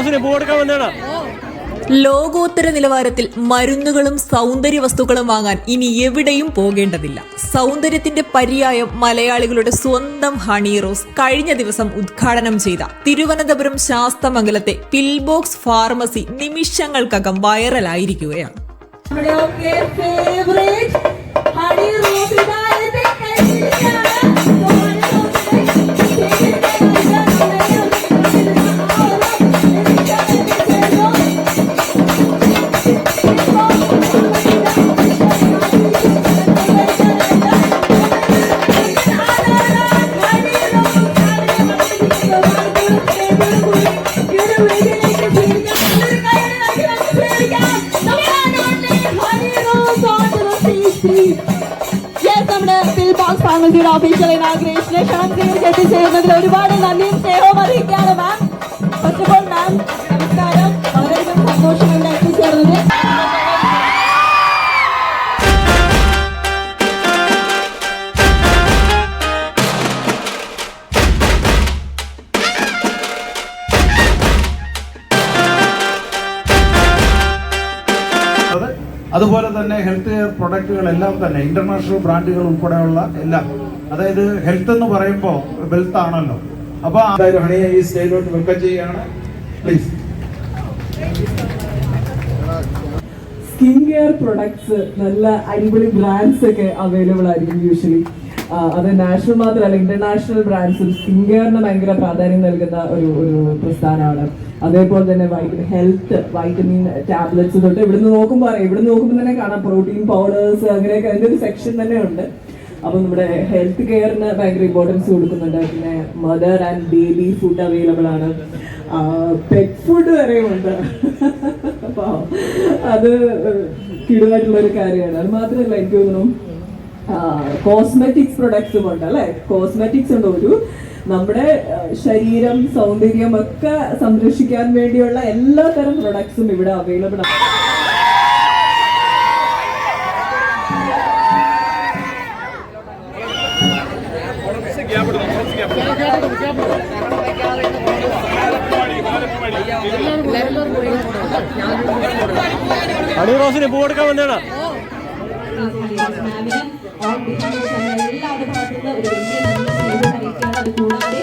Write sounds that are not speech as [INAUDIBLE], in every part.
റോസിന് പൂ കൊടുക്കാൻ ലോകോത്തര നിലവാരത്തിൽ മരുന്നുകളും സൗന്ദര്യ വസ്തുക്കളും വാങ്ങാൻ ഇനി എവിടെയും പോകേണ്ടതില്ല. സൗന്ദര്യത്തിന്റെ പര്യായം മലയാളികളുടെ സ്വന്തം ഹണി റോസ് കഴിഞ്ഞ ദിവസം ഉദ്ഘാടനം ചെയ്ത തിരുവനന്തപുരം ശാസ്തമംഗലത്തെ പിൽബോക്സ് ഫാർമസി നിമിഷങ്ങൾക്കകം വൈറലായിരിക്കുകയാണ്. ഫാർമസിയുടെ ഒഫീഷ്യൽ ഇനാഗ്രേഷന് ക്ഷണം സ്വീകരിച്ച് ചെയ്യുന്നതിൽ ഒരുപാട് നന്ദിയും സ്നേഹവും അറിയിക്കുകയാണ് ma'am first of all ma'am നമസ്കാരം. വളരെയധികം സന്തോഷമുണ്ട്. അതുപോലെ തന്നെ ഹെൽത്ത് കെയർ പ്രൊഡക്റ്റുകളെല്ലാം തന്നെ ഇന്റർനാഷണൽ ബ്രാൻഡുകൾ ഉൾപ്പെടെയുള്ള എല്ലാം. അതായത് ഹെൽത്ത് എന്ന് പറയുമ്പോൾ വെൽത്ത് ആണല്ലോ. അപ്പൊ ഹണിയെ ഈ സ്റ്റേജിലോട്ട് welcome please skin care products നല്ല അടിപൊളി ബ്രാൻഡ്സ് ഒക്കെ അവൈലബിൾ ആയിരിക്കും യൂഷ്വലി അത് നാഷണൽ മാത്രമല്ല ഇന്റർനാഷണൽ ബ്രാൻഡ്സിൽ കെയറിന് ഭയങ്കര പ്രാധാന്യം നൽകുന്ന ഒരു ഒരു പ്രസ്ഥാനമാണ്. അതേപോലെ തന്നെ വൈറ്റമിൻ ഹെൽത്ത് വൈറ്റമിൻ ടാബ്ലറ്റ്സ് തൊട്ട് ഇവിടുന്ന് നോക്കുമ്പോൾ അറിയാം. ഇവിടുന്ന് നോക്കുമ്പോൾ തന്നെ കാണാം പ്രോട്ടീൻ പൗഡേഴ്സ് അങ്ങനെയൊക്കെ അതിന്റെ ഒരു സെക്ഷൻ തന്നെ ഉണ്ട്. അപ്പൊ നമ്മുടെ ഹെൽത്ത് കെയറിന് ഭയങ്കര ഇമ്പോർട്ടൻസ് കൊടുക്കുന്നുണ്ട്. പിന്നെ mother and baby food available ആണ്. പെറ്റ് ഫുഡ് വരെ ഉണ്ട്. [LAUGHS] അപ്പൊ അത് കിടുവായിട്ടുള്ള ഒരു കാര്യമാണ്. അത് മാത്രമല്ല എനിക്ക് തോന്നുന്നു കോസ്മെറ്റിക്സ് പ്രൊഡക്ട്സും ഉണ്ട് അല്ലെ? കോസ്മെറ്റിക്സ് ഉണ്ട് ഒരു നമ്മുടെ ശരീരം സൗന്ദര്യം ഒക്കെ സംരക്ഷിക്കാൻ വേണ്ടിയുള്ള എല്ലാ തരം പ്രൊഡക്ട്സും ഇവിടെ അവൈലബിൾ ആണ്. ഹണി റോസിന് പൂ എടുക്കാൻ വന്നേടാ. പരീക്ഷ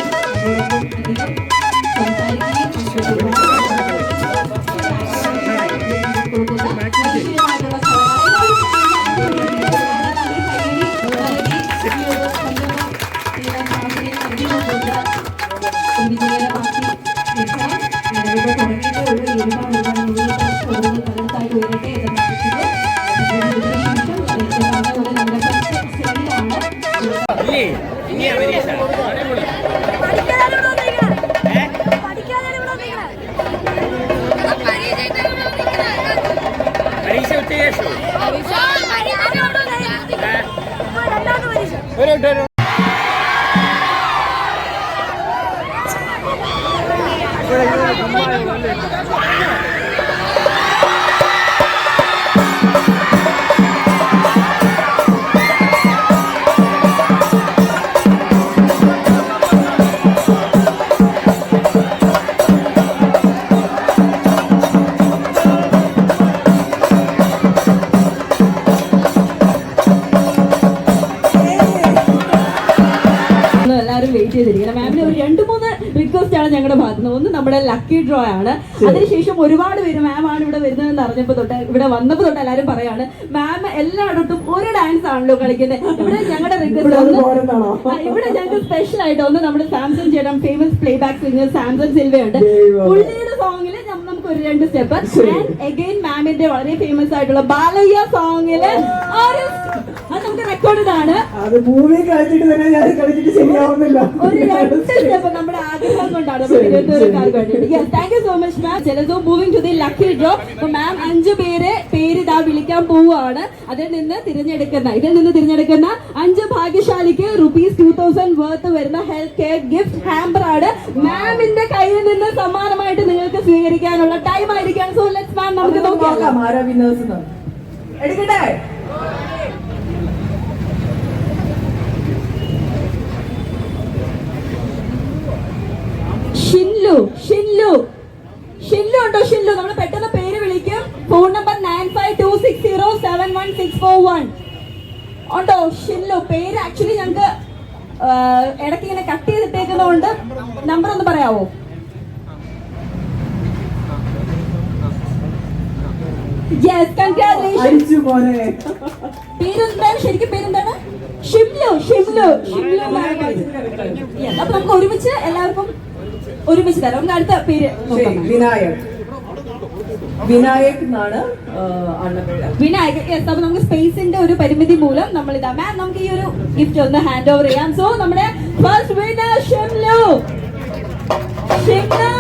ഒന്ന് ഒന്ന് നമ്മുടെ ലക്കി ഡ്രോ ആണ്. അതിനുശേഷം ഒരുപാട് പേര് മാം ആണ് ഇവിടെ വരുന്നതെന്ന് അറിഞ്ഞപ്പോൾ തൊട്ട് ഇവിടെ വന്നപ്പോൾ തൊട്ട് എല്ലാവരും പറയാണ് മാം എല്ലായിടത്തും ഒരു ഡാൻസ് ആണല്ലോ കളിക്കുന്നത്. ഇവിടെ ഞങ്ങളുടെ ഇവിടെ ഞങ്ങൾക്ക് സ്പെഷ്യൽ ആയിട്ട് ഒന്ന് നമ്മുടെ സാംസൺ ചേട്ടൻ ഫേമസ് പ്ലേ ബാക്ക് സിംഗർ സാംസങ് സിൽവയുണ്ട്. പുള്ളിയുടെ സോങ്ങിൽ നമുക്ക് ഒരു രണ്ട് സ്റ്റെപ്പ് അഗൈൻ മാമിന്റെ വളരെ ഫേമസ് ആയിട്ടുള്ള ബാലയ്യ സോങ്ങിൽ അത് നമുക്ക് റെക്കോർഡ് ആണ് അത് മൂവി കളിച്ചിട്ട് തന്നെ ഞാൻ കളിച്ചിട്ട് ശരിയാവുന്നില്ല. ഒരു രണ്ട് സ്റ്റെപ്പ് നമ്മുടെ ആഗ്രഹം കൊണ്ടാണ് തിരുവനന്തപുരക്കാർക്ക് yes thank you so much ma'am ചിലതോ moving to the lucky draw ma'am അഞ്ചു പേര് ഇതാ വിളിക്കാൻ പോവുകയാണ്. അതിൽ നിന്ന് തിരഞ്ഞെടുക്കുന്ന ഇതിൽ നിന്ന് തിരഞ്ഞെടുക്കുന്ന അഞ്ച് ഭാഗ്യശാലിക്ക് റുപ്പീസ് ടൂ തൗസൻഡ് വർത്ത് വരുന്ന ഹെൽത്ത് കെയർ ഗിഫ്റ്റ് ഹാമ്പർ ആണ് മാമിന്റെ കയ്യിൽ നിന്ന് സമ്മാനമായിട്ട് നിങ്ങൾക്ക് സ്വീകരിക്കാനുള്ള ടൈം ആയിരിക്കാം സോ ലെറ്റ്സ് മാം നമുക്ക് നോക്കാം. നോക്കാം ആരാ വിന്നേഴ്സ് എടുക്കട്ടെ? ഷിൻലു ഷിൻലു. ഷില്ലു ഉണ്ടോ? ഷിൻലു നമ്മൾ പെട്ടെന്ന് പേര് വിളിക്കും phone number nine five two six zero seven one six four one ഉണ്ടോ? ഷില്ലു പേര് ആക്ച്വലി ഞങ്ങൾക്ക് ഇടയ്ക്ക് ഇങ്ങനെ കട്ട് ചെയ്തിട്ടേക്കുന്നതുകൊണ്ട് നമ്പർ ഒന്ന് പറയാവോ? യെസ് കൺഗ്രാറ്റുലേഷൻ പേരെന്താണ്? ശരിക്കും പേരെന്താണ്? ഷിംലു ഷിംലു ഷിംലു അപ്പൊ നമുക്ക് ഒരുമിച്ച് എല്ലാവർക്കും ഒരുമിച്ച് തരാം. നമുക്ക് അടുത്ത പേര് വിനായക്. വിനായക് എന്നാണ് വിനായക് യെസ് അപ്പൊ നമുക്ക് സ്പേസിന്റെ ഒരു പരിമിതി മൂലം നമ്മൾ ഇതാ മാം നമുക്ക് ഈ ഒരു ഗിഫ്റ്റ് ഒന്ന് ഹാൻഡ് ഓവർ ചെയ്യാം. സോ നമ്മുടെ ഫസ്റ്റ് വിന്നർ ഷിംലു ഷിംലു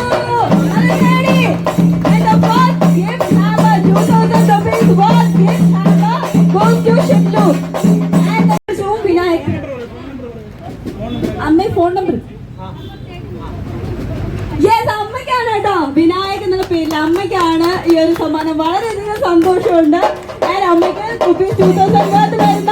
അമ്മയ്ക്കാണ് ഈ ഒരു സമ്മാനം. വളരെയധികം സന്തോഷമുണ്ട്. ഞാൻ അമ്മയ്ക്ക് റുപ്പീസ് ടൂ തൗസൻഡ് വരുന്ന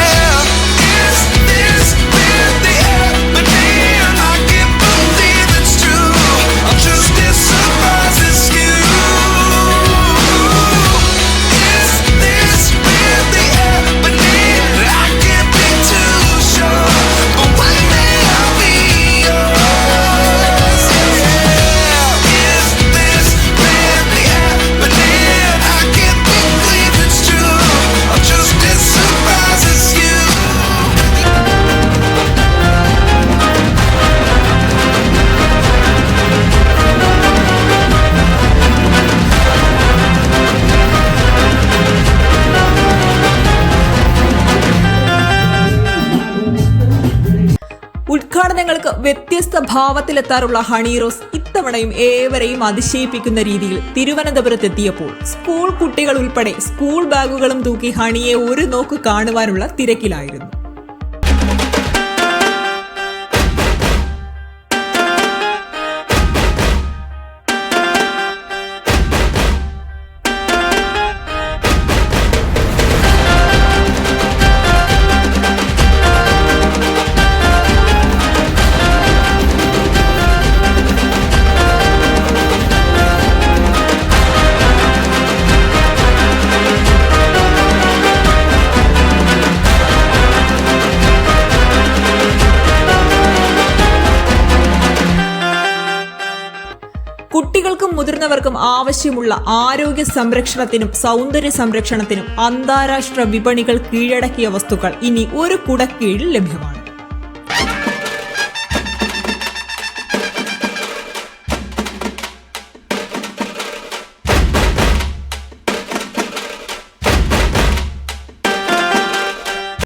വ്യത്യസ്ത ഭാവത്തിലെത്താറുള്ള ഹണീറോസ് ഇത്തവണയും ഏവരെയും അതിശയിപ്പിക്കുന്ന രീതിയിൽ തിരുവനന്തപുരത്തെത്തിയപ്പോൾ സ്കൂൾ കുട്ടികൾ ഉൾപ്പെടെ സ്കൂൾ ബാഗുകളും തൂക്കി ഹണിയെ ഒരു നോക്ക് കാണുവാനുള്ള തിരക്കിലായിരുന്നു. ആവശ്യമുള്ള ആരോഗ്യ സംരക്ഷണത്തിനും സൗന്ദര്യ സംരക്ഷണത്തിനും അന്താരാഷ്ട്ര വിപണികൾ കീഴടക്കിയ വസ്തുക്കൾ ഇനി ഒരു കുടക്കീഴിൽ ലഭ്യമാണ്.